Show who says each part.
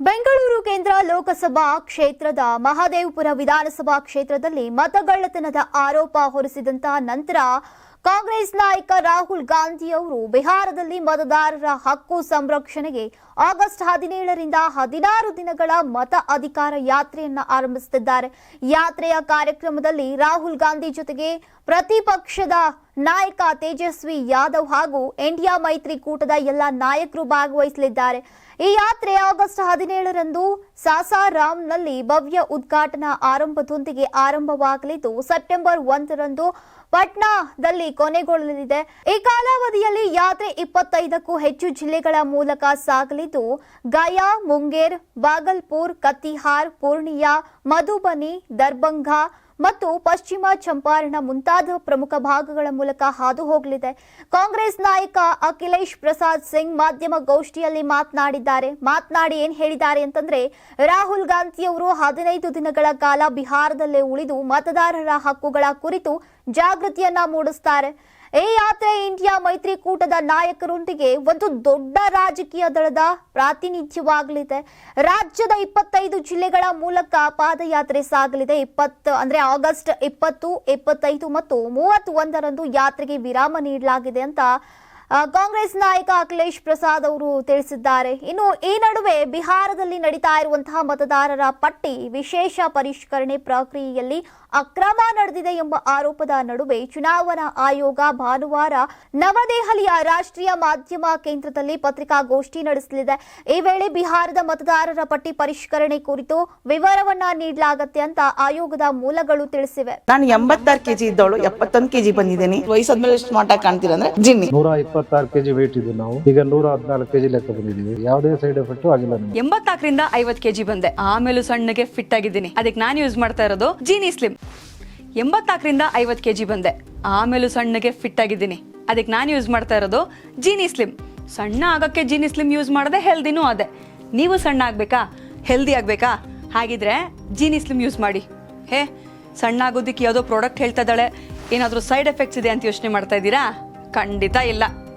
Speaker 1: ಬೆಂಗಳೂರು ಕೇಂದ್ರ ಲೋಕಸಭಾ ಕ್ಷೇತ್ರದ ಮಹದೇವಪುರ ವಿಧಾನಸಭಾ ಕ್ಷೇತ್ರದಲ್ಲಿ ಮತಗಳ್ಳತನದ ಆರೋಪ ಹೊರಿಸಿದಂತ ನಂತರ ಕಾಂಗ್ರೆಸ್ ನಾಯಕ ರಾಹುಲ್ ಗಾಂಧಿ ಅವರು ಬಿಹಾರದಲ್ಲಿ ಮತದಾರರ ಹಕ್ಕು ಸಂರಕ್ಷಣೆಗೆ ಆಗಸ್ಟ್ ಹದಿನೇಳರಿಂದ ಹದಿನಾರು ದಿನಗಳ ಮತ ಅಧಿಕಾರ ಯಾತ್ರೆಯನ್ನು ಆರಂಭಿಸುತ್ತಿದ್ದಾರೆ. ಯಾತ್ರೆಯ ಕಾರ್ಯಕ್ರಮದಲ್ಲಿ ರಾಹುಲ್ ಗಾಂಧಿ ಜೊತೆಗೆ ಪ್ರತಿಪಕ್ಷದ ನಾಯಕ ತೇಜಸ್ವಿ ಯಾದವ್ ಹಾಗೂ ಇಂಡಿಯಾ ಮೈತ್ರಿಕೂಟದ ಎಲ್ಲ ನಾಯಕರು ಭಾಗವಹಿಸಲಿದ್ದಾರೆ. ಈ ಯಾತ್ರೆ ಆಗಸ್ಟ್ ಹದಿನೇಳರಂದು ಸಾಸಾರಾಮ್ನಲ್ಲಿ ಭವ್ಯ ಉದ್ಘಾಟನಾ ಆರಂಭದೊಂದಿಗೆ ಆರಂಭವಾಗಲಿದ್ದು, ಸೆಪ್ಟೆಂಬರ್ ಒಂದರಂದು ಪಟ್ನಾದಲ್ಲಿ ಕೊನೆಗೊಳ್ಳಲಿದೆ. ಈ ಕಾಲಾವಧಿಯಲ್ಲಿ ಯಾತ್ರೆ ಇಪ್ಪತ್ತೈದಕ್ಕೂ ಹೆಚ್ಚು ಜಿಲ್ಲೆಗಳ ಮೂಲಕ ಸಾಗಲಿದ್ದು, ಗಯಾ, ಮುಂಗೇರ್, ಬಾಗಲ್ಪುರ್, ಕತಿಹಾರ್, ಪೂರ್ಣಿಯಾ, ಮಧುಬನಿ, ದರ್ಭಂಗಾ ಮತ್ತು ಪಶ್ಚಿಮ ಚಂಪಾರಣ ಮುಂತಾದ ಪ್ರಮುಖ ಭಾಗಗಳ ಮೂಲಕ ಹಾದು ಹೋಗಲಿದೆ. ಕಾಂಗ್ರೆಸ್ ನಾಯಕ ಅಖಿಲೇಶ್ ಪ್ರಸಾದ್ ಸಿಂಗ್ ಮಾಧ್ಯಮ ಗೋಷ್ಠಿಯಲ್ಲಿ ಮಾತನಾಡಿದ್ದಾರೆ. ಮಾತನಾಡಿ ಏನ್ ಹೇಳಿದ್ದಾರೆ ಅಂತಂದ್ರೆ, ರಾಹುಲ್ ಗಾಂಧಿ ಅವರು ಹದಿನೈದು ದಿನಗಳ ಕಾಲ ಬಿಹಾರದಲ್ಲೇ ಉಳಿದು ಮತದಾರರ ಹಕ್ಕುಗಳ ಕುರಿತು ಜಾಗೃತಿಯನ್ನ ಮೂಡಿಸ್ತಾರೆ. ಈ ಯಾತ್ರೆ ಇಂಡಿಯಾ ಮೈತ್ರಿಕೂಟದ ನಾಯಕರೊಂದಿಗೆ ಒಂದು ದೊಡ್ಡ ರಾಜಕೀಯ ದಳದ ಪ್ರಾತಿನಿಧ್ಯವಾಗಲಿದೆ. ರಾಜ್ಯದ ಇಪ್ಪತ್ತೈದು ಜಿಲ್ಲೆಗಳ ಮೂಲಕ ಪಾದಯಾತ್ರೆ ಸಾಗಲಿದೆ. ಇಪ್ಪತ್ತು ಅಂದ್ರೆ ಆಗಸ್ಟ್ ಇಪ್ಪತ್ತು ಇಪ್ಪತ್ತೈದು ಮತ್ತು ಮೂವತ್ತೊಂದರಂದು ಯಾತ್ರೆಗೆ ವಿರಾಮ ನೀಡಲಾಗಿದೆ ಅಂತ ಕಾಂಗ್ರೆಸ್ ನಾಯಕ ಅಖಿಲೇಶ್ ಪ್ರಸಾದ್ ಅವರು ತಿಳಿಸಿದ್ದಾರೆ. ಇನ್ನು ಈ ನಡುವೆ ಬಿಹಾರದಲ್ಲಿ ನಡೀತಾ ಇರುವಂತಹ ಮತದಾರರ ಪಟ್ಟಿ ವಿಶೇಷ ಪರಿಷ್ಕರಣೆ ಪ್ರಕ್ರಿಯೆಯಲ್ಲಿ ಅಕ್ರಮ ನಡೆದಿದೆ ಎಂಬ ಆರೋಪದ ನಡುವೆ ಚುನಾವಣಾ ಆಯೋಗ ಭಾನುವಾರ ನವದೆಹಲಿಯ ರಾಷ್ಟ್ರೀಯ ಮಾಧ್ಯಮ ಕೇಂದ್ರದಲ್ಲಿ ಪತ್ರಿಕಾಗೋಷ್ಠಿ ನಡೆಸಲಿದೆ. ಈ ವೇಳೆ ಬಿಹಾರದ ಮತದಾರರ ಪಟ್ಟಿ ಪರಿಷ್ಕರಣೆ ಕುರಿತು ವಿವರವನ್ನ ನೀಡಲಾಗತ್ತೆ ಅಂತ ಆಯೋಗದ ಮೂಲಗಳು ತಿಳಿಸಿವೆ.
Speaker 2: ನಾನು ಎಂಬತ್ತಾರು ಕೆಜಿ ಇದ್ದವಳು ಎಪ್ಪತ್ತೊಂದು ಕೆಜಿ ಬಂದಿದ್ದೀನಿ. ವಯಸ್ಸಾದ್ಮೇಲೆ ಸ್ಮಾರ್ಟ್ ಆಗಿ ಕಾಣ್ತೀರಾ ಅಂದ್ರೆ ಜಿನ್ನಿ.
Speaker 3: ನೂರ ಇಪ್ಪತ್ತಾರು ಕೆಜಿ ವೇಟ್ ಇದ್ದು ನಾವು. ಈಗ ನೂರ ಹದಿನಾಲ್ಕು ಕೆಜಿ ಲೆಕ್ಕ ಬಂದಿದ್ದೀವಿ ಯಾವುದೇ ಸೈಡ್ ಎಫೆಕ್ಟ್ ಆಗಿಲ್ಲ ಎಂಬತ್ತಾಕರಿಂದ
Speaker 4: ಎಂಬತ್ನಾಲ್ಕರಿಂದ ಐವತ್ ಕೆಜಿ ಬಂದೆ. ಆಮೇಲೂ ಸಣ್ಣಗೆ ಫಿಟ್ ಆಗಿದ್ದೀನಿ. ಅದಕ್ಕೆ ನಾನು ಯೂಸ್ ಮಾಡ್ತಾ ಇರೋದು ಜೀನಿ ಸ್ಲಿಮ್ ಎಂಬತ್ನಾಲ್ಕರಿಂದ ಐವತ್ತು ಕೆಜಿ ಬಂದೆ. ಆಮೇಲೂ ಸಣ್ಣಗೆ ಫಿಟ್ ಆಗಿದ್ದೀನಿ. ಅದಕ್ಕೆ ನಾನು ಯೂಸ್ ಮಾಡ್ತಾ ಇರೋದು ಜೀನಿ ಸ್ಲಿಮ್ ಸಣ್ಣ ಆಗಕ್ಕೆ ಜೀನಿ ಸ್ಲಿಮ್ ಯೂಸ್ ಮಾಡದೆ ಹೆಲ್ದಿನೂ ಅದೇ. ನೀವು ಸಣ್ಣ ಆಗ್ಬೇಕಾ? ಹೆಲ್ದಿ ಆಗ್ಬೇಕಾ? ಹಾಗಿದ್ರೆ ಜೀನಿ ಸ್ಲಿಮ್ ಯೂಸ್ ಮಾಡಿ. ಹೇ, ಸಣ್ಣ ಆಗೋದಿಕ್ಕೆ ಯಾವುದೋ ಪ್ರಾಡಕ್ಟ್ ಹೇಳ್ತಾ ಇದ್ದಾಳೆ. ಏನಾದರೂ ಸೈಡ್ ಎಫೆಕ್ಟ್ಸ್ ಇದೆ ಅಂತ ಯೋಚನೆ ಮಾಡ್ತಾ ಇದ್ದೀರಾ? ಖಂಡಿತ ಇಲ್ಲ.